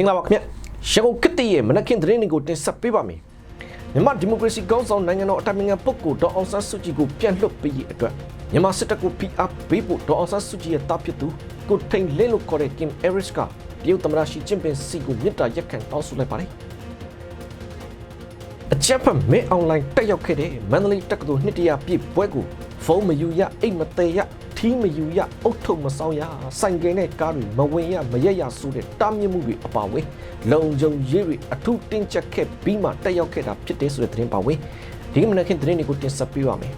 င်္ဂလာပါခင်ဗျရန်ကုန်ကတိရဲ့မနက်ခင်းသတင်းတွေကိုတင်ဆက်ပေးပါမယ်မြန်မာဒီမိုကရေစီကောင်းဆောင်နိုင်ငံတော်အတိုင်ပင်ခံပုဂ္ဂိုလ်ဒေါ်အောင်ဆန်းစုကြည်ကိုပြန်လွှတ်ပေးရေးအတွက်မြန်မာစစ်တပ်ကိုဖိအားပေးဖို့ဒေါ်အောင်ဆန်းစုကြည်ရဲ့တားဖြစ်သူကိုထိန်လင်းလို့ခေါ်တဲ့ Kim Eris ကတရုတ်သမ္မတရှီကျင့်ပင်စီကိုမြစ်တာရက်ခံတောင်းဆိုလိုက်ပါတယ်အချက်ဖက်မဲအွန်လိုင်းတက်ရောက်ခဲ့တဲ့မန္တလေးတက္ကသိုလ်နှစ်တရာပြည့်ပွဲကိုဖုန်းမယူရအိတ်မသေးရ ထီးမယူရအုတ်ထုပ်မဆောင်ရစိုင်ကယ်နဲ့ကားတွေမဝင်ရမရက်ရဆိုတဲ့တားမြစ်မှုတွေအပါအဝင်လုံခြုံရေးတွေအထူးတင်းကျပ်ခဲ့ပြီးမှတက်ရောက်ခဲ့တာဖြစ်တယ်ဆိုတဲ့သတင်းပါဝင်ဒီကမနက်ခင်းသတင်းတွေကိုတင်ဆက်ပေးပါမယ်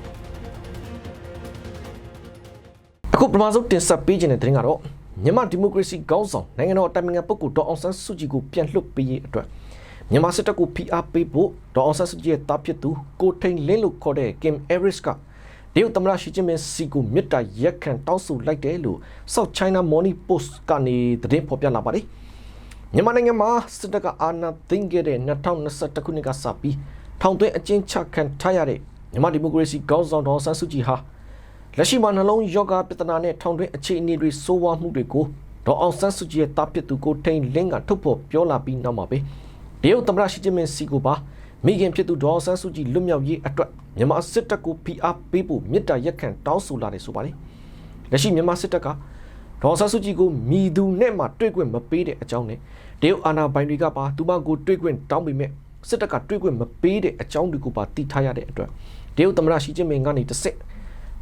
အခုပထမဆုံးတင်ဆက်ပေးခြင်းတဲ့သတင်းကတော့မြန်မာဒီမိုကရေစီကောင်းဆောင်နိုင်ငံတော်အတိုင်ပင်ခံပုဂ္ဂိုလ်ဒေါ်အောင်ဆန်းစုကြည်ကိုပြန်လွှတ်ပေးရေးအတွက်မြန်မာစစ်တပ်ကိုဖိအားပေးဖို့ဒေါ်အောင်ဆန်းစုကြည်ရဲ့တားဖြစ်သူကိုထိန်လင်းလို့ခေါ်တဲ့ Kim Eris က တရုတ်သမ္မတရှီကျင်းပင်စီကိုမြစ်တာရက်ခံတောင်းဆိုလိုက်တယ်လို့ South China Morning Post ကနေသတင်းဖော်ပြလာပါတယ်မြန်မာနိုင်ငံမှာစစ်တပ်ကအာဏာသိမ်းခဲ့တဲ့2021ခုနှစ်ကစပြီးထောင်သွင်းအကျဉ်းချခံထားရတဲ့မြန်မာဒီမိုကရေစီကောင်းဆောင်ဒေါ်အောင်ဆန်းစုကြည်ဟာလက်ရှိမှာနှလုံးယောဂပြဿနာနဲ့ထောင်တွင်းအခြေအနေတွေဆိုးဝါးမှုတွေကိုဒေါ်အောင်ဆန်းစုကြည်ရဲ့တားပစ်သူကိုထိန်လင်းကထုတ်ဖော်ပြောလာပြီးနောက်မှာပဲတရုတ်သမ္မတရှီကျင်းပင်စီကိုပါ မိခင်ဖြစ်သူဒေါ်အောင်ဆန်းစုကြည်လွတ်မြောက်ရေးအတွက်မြန်မာစစ်တပ်ကိုဖိအားပေးဖို့မြစ်တာရက်ခံတောင်းဆိုလာတယ်ဆိုပါတယ်လက်ရှိမြန်မာစစ်တပ်ကဒေါ်အောင်ဆန်းစုကြည်ကိုမြည်သူနဲ့မှတွေ့ခွင့်မပေးတဲ့အကြောင်းနဲ့တရုတ်အာဏာပိုင်တွေကပါသူမကိုတွေ့ခွင့်တောင်းပေမဲ့စစ်တပ်ကတွေ့ခွင့်မပေးတဲ့အကြောင်းတွေကိုပါသိထားရတဲ့အတွက်တရုတ်သမ္မတရှီကျင်းပင်ကနေတစ်ဆက်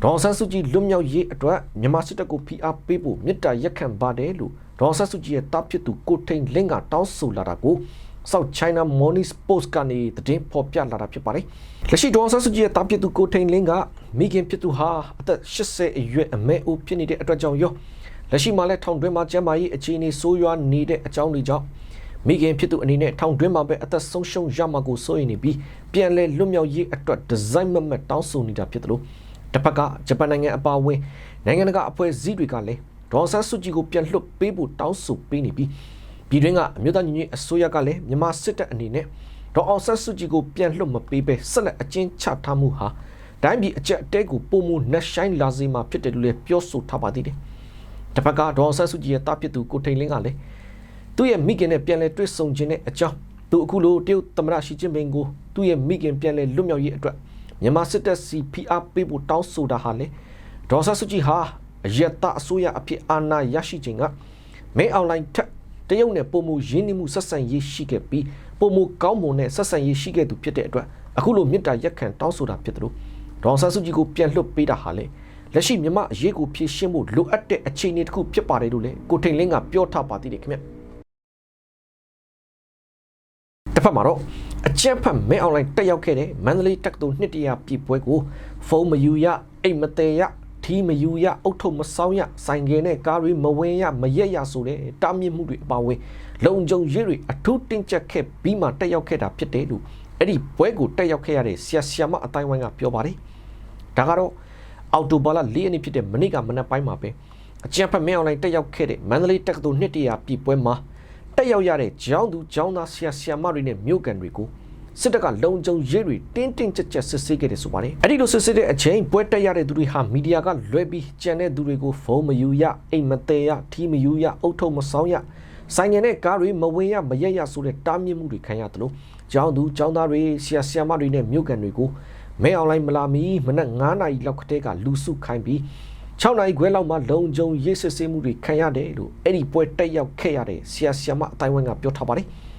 ဒေါ်အောင်ဆန်းစုကြည်လွတ်မြောက်ရေးအတွက်မြန်မာစစ်တပ်ကိုဖိအားပေးဖို့မြစ်တာရက်ခံပါတယ်လို့ဒေါ်အောင်ဆန်းစုကြည်ရဲ့တားဖြစ်သူကိုထိန်လင်းကတောင်းဆိုလာတာကို South China Morning Post ကနေသတင်းဖော်ပြလာတာဖြစ်ပါတယ်။လက်ရှိဒေါ်အောင်ဆန်းစုကြည်ရဲ့တားဖြစ်သူကိုထိန်လင်းကမိခင်ဖြစ်သူဟာအသက်80အရွယ်အမဲအိုဖြစ်နေတဲ့အတွက်ကြောင့်ရောလက်ရှိမှာလည်းထောင်တွင်းမှာကျန်းမာရေးအခြေအနေဆိုးရွားနေတဲ့အကြောင်းတွေကြောင့်မိခင်ဖြစ်သူအနေနဲ့ထောင်တွင်းမှာပဲအသက်ဆုံးရှုံးရမှာကိုစိုးရိမ်နေပြီးပြန်လဲလွတ်မြောက်ရေးအတွက်ဒီဇိုင်းမမတ်တောင်းဆိုနေတာဖြစ်တယ်လို့တစ်ဖက်ကဂျပန်နိုင်ငံအပါအဝင်နိုင်ငံတကာအဖွဲ့အစည်းတွေကလည်းဒေါ်ဆန်းစုကြည်ကိုပြန်လွှတ်ပေးဖို့တောင်းဆိုပေးနေပြီး ပြည်တွင်းကအမျိုးသားညီညွတ်ရေးအစိုးရကလည်းမြန်မာစစ်တပ်အနေနဲ့ဒေါ်အောင်ဆန်းစုကြည်ကိုပြန်လွှတ်မပေးဘဲဆက်လက်အကျဉ်းချထားမှုဟာတိုင်းပြည်အကြက်အတဲကိုပုံမှုနှက်ဆိုင်လာစေမှာဖြစ်တယ်လို့လည်းပြောဆိုထားပါသေးတယ်။တစ်ဖက်ကဒေါ်အောင်ဆန်းစုကြည်ရဲ့တားဖြစ်သူကိုထိန်လင်းကလည်းသူ့ရဲ့မိခင်နဲ့ပြန်လဲတွေ့ဆုံခြင်းနဲ့အကြောင်းသူအခုလိုတရုတ်သမ္မတရှီကျင်းပင်ကိုသူ့ရဲ့မိခင်ပြန်လဲလွတ်မြောက်ရေးအတွက်မြန်မာစစ်တပ်စီ PR ပေးဖို့တောင်းဆိုတာဟာလေဒေါ်ဆန်းစုကြည်ဟာအယက်တအစိုးရအဖြစ်အာဏာရရှိခြင်းကမဲအွန်လိုင်းထက် တရုတ်နဲ့ပုံမှုရင်းနှီးမှုဆက်ဆံရေးရှိခဲ့ပြီးပုံမှုကောင်းမွန်တဲ့ဆက်ဆံရေးရှိခဲ့သူဖြစ်တဲ့အတွက်အခုလိုမြစ်တာရက်ခံတောင်းဆိုတာဖြစ်တယ်လို့ဒေါန်ဆန်းစုကြည်ကိုပြန်လွှတ်ပေးတာဟာလေလက်ရှိမြမအရေးကိုဖြည့်ရှင်းဖို့လိုအပ်တဲ့အခြေအနေတစ်ခုဖြစ်ပါတယ်လို့လေကိုထိန်လင်းကပြောထားပါသေးတယ်ခင်ဗျတစ်ဖက်မှာတော့အချက်ဖက်မဲအွန်လိုင်းတက်ရောက်ခဲ့တဲ့မန္တလေးတက္ကသိုလ်နှစ်တရာပြည့်ပွဲကိုဖုန်းမယူရအိတ်မသေးရထီး မယူရအုတ်ထုပ်မဆောင်ရဆိုင်ကယ်နဲ့ကားတွေမဝင်ရမရက်ရဆိုတဲ့တားမြစ်မှုတွေအပါအဝင်လုံခြုံရေးတွေအထူးတင်းကျပ်ခဲ့ပြီးမှတက်ရောက်ခဲ့တာဖြစ်တယ်လို့အဲ့ဒီပွဲကိုတက်ရောက်ခဲ့ရတဲ့ဆရာဆရာမအတိုင်းဝိုင်းကပြောပါတယ်ဒါကတော့အော်တိုဘာလ၄ရက်နေ့ဖြစ်တဲ့မနေ့ကမနက်ပိုင်းမှာပဲအကြံဖက်မင်းအွန်လိုင်းတက်ရောက်ခဲ့တဲ့မန္တလေးတက္ကသိုလ်နှစ်တရာပြည်ပွဲမှာတက်ရောက်ရတဲ့ကျောင်းသူကျောင်းသားဆရာဆရာမတွေနဲ့မြို့ကန်တွေကို စစ်တပ်ကလုံခြုံရေးတွေတင်းတင်းကြပ်ကြပ်စစ်ဆေးခဲ့တယ်ဆိုပါတယ်အဲ့ဒီလိုစစ်ဆေးတဲ့အချိန်ပွဲတက်ရတဲ့သူတွေဟာမီဒီယာကလွဲပြီးကြံတဲ့သူတွေကိုဖုန်းမယူရအိမ်မသေးရထီးမယူရအုတ်ထုပ်မဆောင်ရဆိုင်ငယ်နဲ့ကားတွေမဝင်ရမရက်ရဆိုတဲ့တားမြစ်မှုတွေခံရတယ်လို့ကျောင်းသူကျောင်းသားတွေဆရာဆရာမတွေနဲ့မြို့ကန်တွေကိုမဲအွန်လိုင်းမလာမီမနက်9နာရီလောက်ကတည်းကလူစုခိုင်းပြီး6နိုင်ခွဲလောက်မှလုံခြုံရေးစစ်ဆေးမှုတွေခံရတယ်လို့အဲ့ဒီပွဲတက်ရောက်ခဲ့ရတဲ့ဆရာဆရာမအတိုင်းဝိုင်းကပြောထားပါတယ်။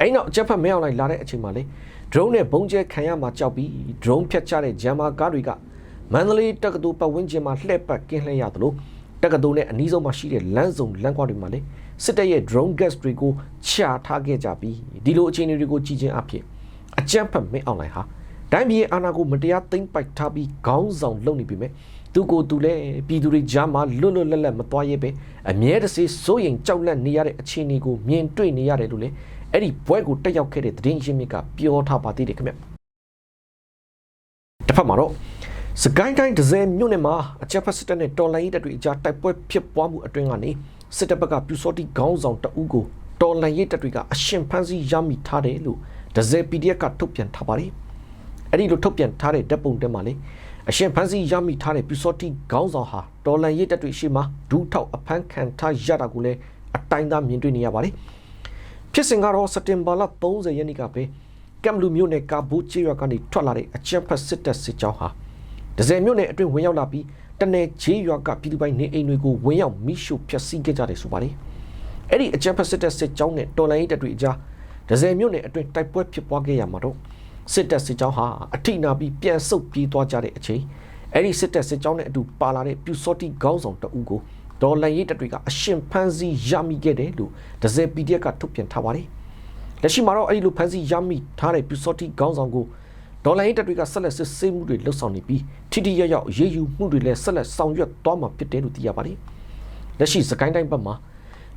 အဲ့နောက်အချက်ဖက်မဲအောင်လိုက်လာတဲ့အချိန်မှာလေ drone နဲ့ဘုံကျဲခံရမှာကြောက်ပြီး drone ဖြတ်ချတဲ့ဂျမ်မာကားတွေကမန္တလေးတက္ကသိုလ်ပတ်ဝန်းကျင်မှာလှည့်ပတ်ကင်းလှည့်ရတယ်လို့တက္ကသိုလ်နဲ့အနီးဆုံးမှာရှိတဲ့လမ်းစုံလမ်းကွာတွေမှာလေစစ်တပ်ရဲ့ drone gas တွေကိုချထားခဲ့ကြပြီးဒီလိုအခြေအနေတွေကိုကြည်ချင်းအဖြစ်အကြမ်းဖက်မဲအောင်လိုက်ဟာတိုင်းပြည်အာဏာကိုမတရားသိမ်းပိုက်ထားပြီးခေါင်းဆောင်လုပ်နေပြီမဲ့သူကိုယ်သူလည်းပြည်သူတွေကြားမှာလွတ်လွတ်လပ်လပ်မသွားရဲပဲအမြဲတစေစိုးရင်ကြောက်လန့်နေရတဲ့အခြေအနေကိုမြင်တွေ့နေရတယ်လို့လေ အဲ့ဒီဘွဲကိုတက်ရောက်ခဲ့တဲ့သတင်းရင်းမြစ်ကပြောထားပါသေးတယ်ခင်ဗျတစ်ဖက်မှာတော့စကိုင်းတိုင်းဒဇယ်မြို့နယ်မှာအချက်ဖက်စစ်တပ်နဲ့တော်လိုင်းရေးတပ်တွေအကြားတိုက်ပွဲဖြစ်ပွားမှုအတွင်းကနေစစ်တပ်ဘက်ကပြူစောတိခေါင်းဆောင်တအူးကိုတော်လိုင်းရေးတပ်တွေကအရှင်ဖမ်းဆီးရမိထားတယ်လို့ဒဇယ် PDF ကထုတ်ပြန်ထားပါတယ်အဲ့ဒီလိုထုတ်ပြန်ထားတဲ့ဓာတ်ပုံတဲမှာလေအရှင်ဖန်စီရမိထားတဲ့ပြူစောတိခေါင်းဆောင်ဟာတော်လန်ရစ်တက်တွေရှိမှဒူးထောက်အဖမ်းခံထားရတာကိုလည်းအတိုင်းသားမြင်တွေ့နေရပါတယ် ဖြစ်စဉ်ကတော့စက်တင်ဘာလ30ရက်နေ့ကပဲကမ်လူမြို့နယ်ကာဘူချေရွာကနေထွက်လာတဲ့အကြမ်းဖက်စစ်တပ်စစ်ကြောင်းဟာဒဇယ်မြို့နယ်အတွင်းဝင်ရောက်လာပြီးတနယ်ချေရွာကပြည်သူပိုင်နေအိမ်တွေကိုဝင်ရောက်မိရှုဖျက်ဆီးခဲ့ကြတယ်ဆိုပါတယ်။အဲ့ဒီအကြမ်းဖက်စစ်တပ်စစ်ကြောင်းနဲ့တော်လိုင်းတပ်တွေအကြားဒဇယ်မြို့နယ်အတွင်းတိုက်ပွဲဖြစ်ပွားခဲ့ရမှာတော့စစ်တပ်စစ်ကြောင်းဟာအထိနာပြီးပြန်ဆုတ်ပြေးသွားကြတဲ့အချိန်အဲ့ဒီစစ်တပ်စစ်ကြောင်းနဲ့အတူပါလာတဲ့ပြူစောတိခေါင်းဆောင်တအူးကို ဒေါ်လန်ရေးတပ်တွေကအရှင်ဖန်းစီရမိခဲ့တယ်လို့ဒဇယ် PDF ကထုတ်ပြန်ထားပါတယ်။လက်ရှိမှာတော့အဲ့ဒီလိုဖန်းစီရမိထားတဲ့ပြူစောတိခေါင်းဆောင်ကိုဒေါ်လာရေးတပ်တွေကဆက်လက်စစ်ဆေးမှုတွေလှုပ်ဆောင်နေပြီးထိထိရောက်ရောက်အရေးယူမှုတွေလည်းဆက်လက်ဆောင်ရွက်သွားမှာဖြစ်တယ်လို့သိရပါတယ်။လက်ရှိစကိုင်းတိုင်းဘက်မှာ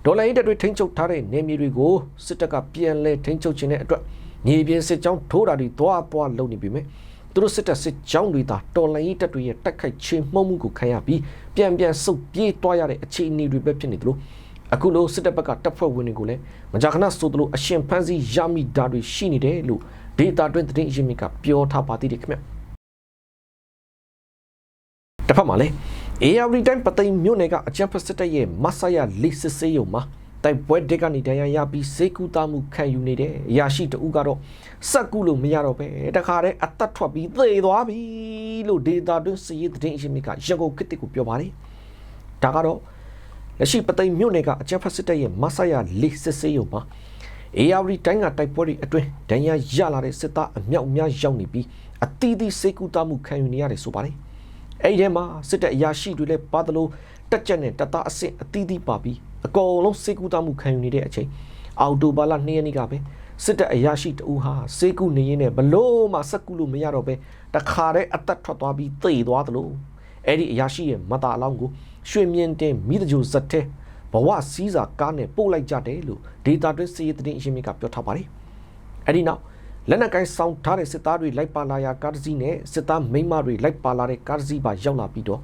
ဒေါ်လာရေးတပ်တွေထိန်းချုပ်ထားတဲ့နေမြေတွေကိုစစ်တပ်ကပြန်လဲထိန်းချုပ်ခြင်းတဲ့အတွက်မြေပြင်စစ်ကြောင်းထိုးတာတွေသွားသွားလုပ်နေပြီမြဲ သူတို့စစ်တပ်စစ်ကြောင်းတွေသာတော်လိုင်းရေးတပ်တွေရဲ့တိုက်ခိုက်ခြင်းမှုံမှုကိုခံရပြီးပြန်ပြန်ဆုတ်ပြေးသွားရတဲ့အခြေအနေတွေပဲဖြစ်နေသလိုအခုလိုစစ်တပ်ဘက်ကတပ်ဖွဲ့ဝင်တွေကိုလည်းမကြာခဏဆိုသလိုအရှင်ဖန်းစီရမိတာတွေရှိနေတယ်လို့ဒေတာတွင်သတင်းအရင်းမြစ်ကပြောထားပါသေးတယ်ခင်ဗျတစ်ဖက်မှာလည်း ARD တိုင်းပသိမ်မြို့နယ်ကအချမ်းဖက်စစ်တပ်ရဲ့မဆာယာလီစစ်စေးရုံမှာ တိုက်ပွဲတက်ကနေတရားရပြီးစေကူတာမှုခံယူနေတဲ့အရာရှိတဦးကတော့စက်ကူလို့မရတော့ပဲတခါတည်းအသက်ထွက်ပြီးသေသွားပြီလို့ဒေတာတွင်စီရေးသတင်းအရင်းမြစ်ကရန်ကုန်ခေတ်တစ်ကိုပြောပါတယ်ဒါကတော့လက်ရှိပသိမ်မြို့နယ်ကအချမ်းဖက်စစ်တပ်ရဲ့မဆာယာလီစစ်စေးရုံမှာ ARD တိုင်းကတိုက်ပွဲတွေအတွင်းဒဏ်ရာရလာတဲ့စစ်သားအမြောက်အများရောက်နေပြီးအသီးသီးစေကူတာမှုခံယူနေရတယ်ဆိုပါတယ်အဲ့ဒီထဲမှာစစ်တပ်အရာရှိတွေလည်းပါသလိုတက်ကြက်နဲ့တပ်သားအဆင့်အသီးသီးပါပြီး အကုန်လုံးစေကူတာမှုခံယူနေတဲ့အချိန်အော်တိုဘာလ2ရက်နေ့ကပဲစစ်တပ်အရာရှိတဦးဟာစေကူနေရင်းနဲ့ဘလို့မှစက်ကူလို့မရတော့ပဲတခါတည်းအသက်ထွက်သွားပြီးသေသွားသလိုအဲ့ဒီအရာရှိရဲ့မတာအလောင်းကိုရွှေမြင့်တင်မိတကြိုဇက်တဲ့ဘဝစည်းစာကားနဲ့ပို့လိုက်ကြတယ်လို့ဒေတာတွင်းစီးရီးသတင်းအရင်းမြစ်ကပြောထားပါတယ်။အဲဒီနောက်လက်နက်ကိုင်းဆောင်ထားတဲ့စစ်သားတွေလိုက်ပါလာရာကားတစ်စီးနဲ့စစ်သားမိန်းမတွေလိုက်ပါလာတဲ့ကားတစ်စီးပါရောက်လာပြီးတော့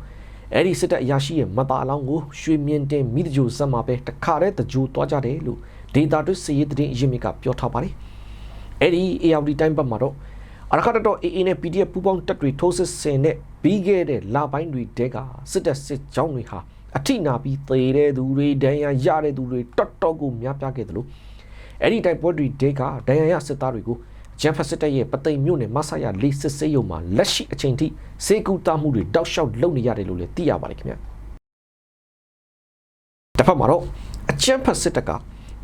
အဲဒီစစ်တပ်အရာရှိရဲ့မတာအလောင်းကိုရွှေမြင့်တင်မိတကြိုဇက်မှာပဲတခါတည်းတကြိုသွားကြတယ်လို့ဒေတာတွင်းစီးရီးသတင်းအရင်းမြစ်ကပြောထားပါတယ်။အဲဒီ ARD တိုင်းဘက်မှာတော့အရခတ်တော့ AA နဲ့ PDF ပူးပေါင်းတပ်တွေထိုးစစ်ဆင်တဲ့ပြီးခဲ့တဲ့လပိုင်းတွေတဲကစစ်တပ်စစ်ကြောင်းတွေဟာအထိနာပြီးသေတဲ့သူတွေဒဏ်ရာရတဲ့သူတွေတော်တော်ကိုများပြားခဲ့တယ်လို့အဲ့ဒီတိုက်ပွဲတွေတဲကဒဏ်ရာရစစ်သားတွေကို ဂျမ်ဖက်စစ်တပ်ရဲ့ပသိမ်မြို့နယ်မဆာယာလေးစစ်စေးရုံမှာလက်ရှိအချိန်ထိစေကူတာမှုတွေတောက်လျှောက်လုပ်နေရတယ်လို့လည်းသိရပါတယ်ခင်ဗျတစ်ဖက်မှာတော့အချမ်းဖက်စစ်တပ်က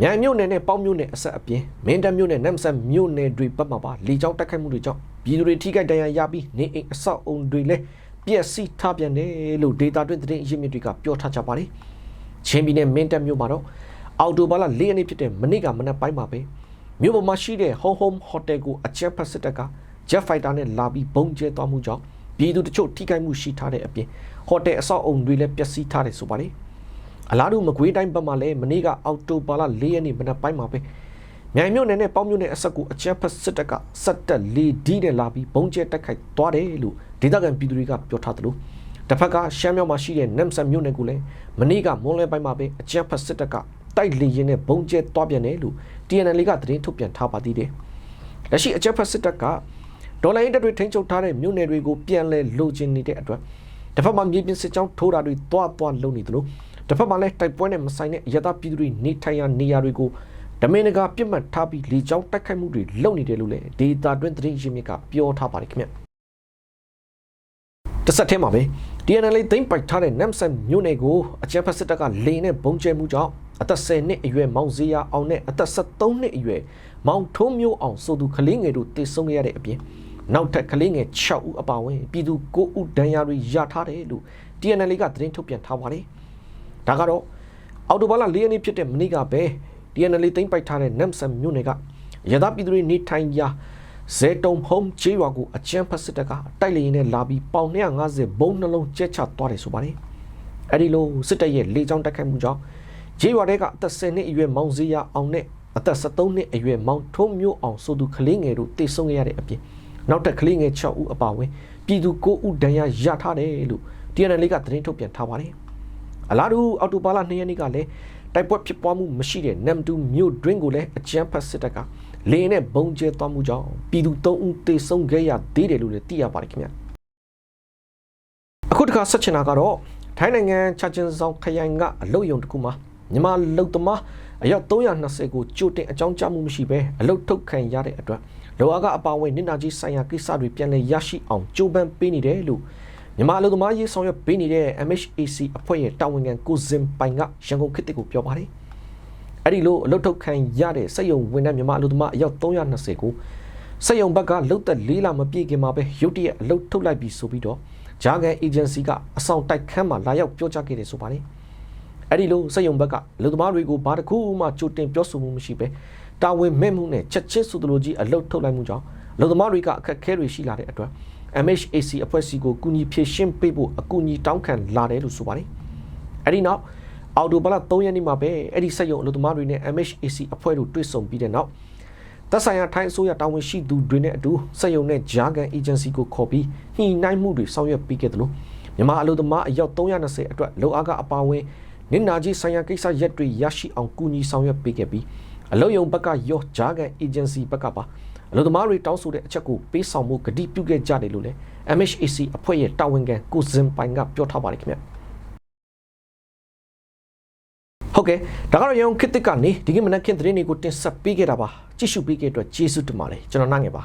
မြိုင်မြို့နယ်နဲ့ပေါင်းမြို့နယ်အဆက်အပြင်မင်းတပ်မြို့နယ်နမ်ဆန်မြို့နယ်တွေဘက်မှာပါလေကြောင်းတိုက်ခိုက်မှုတွေကြောင့်ပြည်သူတွေထိခိုက်ဒဏ်ရာရပြီးနေအိမ်အဆောက်အုံတွေလည်းပျက်စီးထားပြန်တယ်လို့ဒေတာတွင်သတင်းအရင်းမြစ်တွေကပြောထားကြပါတယ်။ချင်းပြည်နယ်မင်းတပ်မြို့မှာတော့အော်တိုဘာလ၄ရက်နေ့ဖြစ်တဲ့မနေ့ကမနက်ပိုင်းမှာပဲ မြို့ပေါ်မှာရှိတဲ့ Home Home Hotel ကိုအချမ်းဖက်စစ်တပ်က Jet Fighter နဲ့လာပြီးဘုံကျဲသွားမှုကြောင့်ပြည်သူတချို့ထိခိုက်မှုရှိထားတဲ့အပြင်ဟိုတယ်အဆောက်အုံတွေလည်းပျက်စီးထားတယ်ဆိုပါတယ်။အလားတူမကွေးတိုင်းဘက်မှာလည်းမနေ့ကအော်တိုဘာလ၄ရက်နေ့မနက်ပိုင်းမှာပဲမြိုင်မြို့နယ်နဲ့ပေါင်းမြို့နယ်အဆက်ကိုအချမ်းဖက်စစ်တပ်ကစက်တက်လေးဒီနဲ့လာပြီးဘုံကျဲတိုက်ခိုက်သွားတယ်လို့ဒေသခံပြည်သူတွေကပြောထားသလိုတစ်ဖက်ကရှမ်းမြောက်မှာရှိတဲ့နမ်ဆန်မြို့နယ်ကိုလည်းမနေ့ကမွန်လဲပိုင်းမှာပဲအချမ်းဖက်စစ်တပ်က တိုက်လေရင်နဲ့ဘုံကျဲသွားပြန်တယ်လို့ TNL ကသတင်းထုတ်ပြန်ထားပါသေးတယ်။လက်ရှိအချမ်းဖက်စစ်တပ်ကဒေါ်လာရင်းတပ်တွေထိန်းချုပ်ထားတဲ့မြို့နယ်တွေကိုပြန်လဲလိုချင်နေတဲ့အတွက်တစ်ဖက်မှာမြေပြင်စစ်ကြောင်းထိုးတာတွေတွားတွားလုပ်နေသလိုတစ်ဖက်မှာလည်းတိုက်ပွဲနဲ့မဆိုင်တဲ့ရသပြည်သူတွေနေထိုင်ရာနေရာတွေကိုဒမင်နဂါပြစ်မှတ်ထားပြီးလေကြောင်းတိုက်ခိုက်မှုတွေလုပ်နေတယ်လို့လည်းဒေတာတွင်သတင်းရင်းမြစ်ကပြောထားပါတယ်ခင်ဗျ တစ်ဆက်တည်းမှာပဲ DNL သိမ်းပိုက်ထားတဲ့ Namsan မြို့နယ်ကိုအကြမ်းဖက်စစ်တပ်ကလေနဲ့ဘုံကျဲမှုကြောင့်အသက်10နှစ်အရွယ်မောင်စရာအောင်နဲ့အသက်73နှစ်အရွယ်မောင်ထုံးမျိုးအောင်ဆိုသူကလေးငယ်တို့တည်ဆုံခဲ့ရတဲ့အပြင်နောက်ထပ်ကလေးငယ်6ဦးအပါအဝင်ပြည်သူ9ဦးဒဏ်ရာတွေရထားတယ်လို့ DNL ကသတင်းထုတ်ပြန်ထားပါတယ်ဒါကတော့အော်တိုဘာလ၄ရက်နေ့ဖြစ်တဲ့မနေ့ကပဲ DNL သိမ်းပိုက်ထားတဲ့ Namsan မြို့နယ်ကရသပြည်သူတွေနေထိုင်ရာ ဇေတုံဟုံးချေးရွာကိုအချမ်းဖက်စစ်တပ်ကတိုက်လေရင်နဲ့လာပြီးပေါင်250ဘုံနှလုံးကျဲချသွားတယ်ဆိုပါတယ်။အဲဒီလိုစစ်တပ်ရဲ့လေကြောင်းတိုက်ခိုက်မှုကြောင့်ချေးရွာတွေကအသက်10နှစ်အရွယ်မောင်စရာအောင်နဲ့အသက်73နှစ်အရွယ်မောင်ထုံးမျိုးအောင်ဆိုသူကလေးငယ်တို့တေဆုံးခဲ့ရတဲ့အပြင်နောက်ထပ်ကလေးငယ်6ဦးအပါအဝင်ပြည်သူ9ဦးဒဏ်ရာရထားတယ်လို့ DNL ကသတင်းထုတ်ပြန်ထားပါတယ်။အလားတူအော်တိုဘာလ2ရက်နေ့ကလည်းတိုက်ပွဲဖြစ်ပွားမှုမရှိတဲ့နမ်တူမြို့တွင်းကိုလည်းအကြမ်းဖက်စစ်တပ်က လေနဲ့ဘုံကျဲသွားမှုကြောင့်ပြည်သူ3ဦးသေဆုံးခဲ့ရသေးတယ်လို့လည်းသိရပါတယ်ခင်ဗျအခုတခါဆက်ချင်တာကတော့ထိုင်းနိုင်ငံချာချင်ဆောင်ခရိုင်ကအလုတ်ယုံတစ်ခုမှာမြန်မာလုတ်သမားအယောက်320ကိုကြိုတင်အကြောင်းကြားမှုမရှိဘဲအလုတ်ထုတ်ခံရတဲ့အတွက်လောအားကအပါအဝင်နစ်နာကြီးဆိုင်ရာကိစ္စတွေပြန်လည်ရရှိအောင်ကြိုးပမ်းပေးနေတယ်လို့မြန်မာအလုပ်သမားရေးဆောင်ရွက်ပေးနေတဲ့ MHAC အဖွဲ့ရဲ့တာဝန်ခံကိုစင်ပိုင်ကရန်ကုန်ခေတ်တစ်ကိုပြောပါတယ်။ အဲ့ဒီလိုအလုတ်ထုတ်ခံရတဲ့စက်ယုံဝန်ထမ်းမြန်မာအလုပ်သမားအယောက်320ကိုစက်ယုံဘက်ကလုတ်သက်လေးလမပြည့်ခင်မှာပဲရုတ်တရက်အလုတ်ထုတ်လိုက်ပြီးဆိုပြီးတော့ဂျာဂန် agency ကအဆောင်တိုက်ခန်းမှာလာရောက်ပြောကြားခဲ့တယ်ဆိုပါတယ်။အဲ့ဒီလိုစက်ယုံဘက်ကအလုပ်သမားတွေကိုဘာတစ်ခုမှကြိုတင်ပြောဆိုမှုမရှိပဲတာဝန်မဲ့မှုနဲ့ချက်ချင်းဆိုသလိုကြီးအလုတ်ထုတ်လိုက်မှုကြောင့်အလုပ်သမားတွေကအခက်အခဲတွေရှိလာတဲ့အတွက် MHAC အဖွဲ့အစည်းကိုကူညီဖြည့်ရှင်းပေးဖို့အကူအညီတောင်းခံလာတယ်လို့ဆိုပါတယ်။အဲ့ဒီနောက် အော်တိုဘလ3ရက်နေ့မှာပဲအဲ့ဒီစက်ရုံအလုပ်သမားတွေနဲ့ MHAC အဖွဲ့တို့တွေ့ဆုံပြီးတဲ့နောက်သက်ဆိုင်ရာထိုင်းအစိုးရတာဝန်ရှိသူတွေနဲ့အတူစက်ရုံနဲ့ဂျာဂန်အေဂျင်စီကိုခေါ်ပြီးညှိနှိုင်းမှုတွေဆောင်ရွက်ပေးခဲ့တယ်လို့မြန်မာအလုပ်သမားအယောက်320အတွက်လုံအားကအပါအဝင်နင်နာကြီးဆိုင်ရာကိစ္စရက်တွေရရှိအောင်ကူညီဆောင်ရွက်ပေးခဲ့ပြီးအလုပ်ရုံဘက်ကရောဂျာဂန်အေဂျင်စီဘက်ကပါအလုပ်သမားတွေတောင်းဆိုတဲ့အချက်ကိုပေးဆောင်မှုကတိပြုခဲ့ကြတယ်လို့လည်း MHAC အဖွဲ့ရဲ့တာဝန်ခံကိုစင်ပိုင်ကပြောထားပါတယ်ခင်ဗျ ဟုတ်ကဲ့ဒါကတော့ရုံခစ်တစ်ကနေဒီကနေ့မနက်ခင်းသတင်းတွေကိုတင်ဆက်ပေးခဲ့တာပါကြည့်ရှုပေးခဲ့တဲ့အတွက်ကျေးဇူးတင်ပါတယ်ကျွန်တော်နိုင်ငယ်ပါ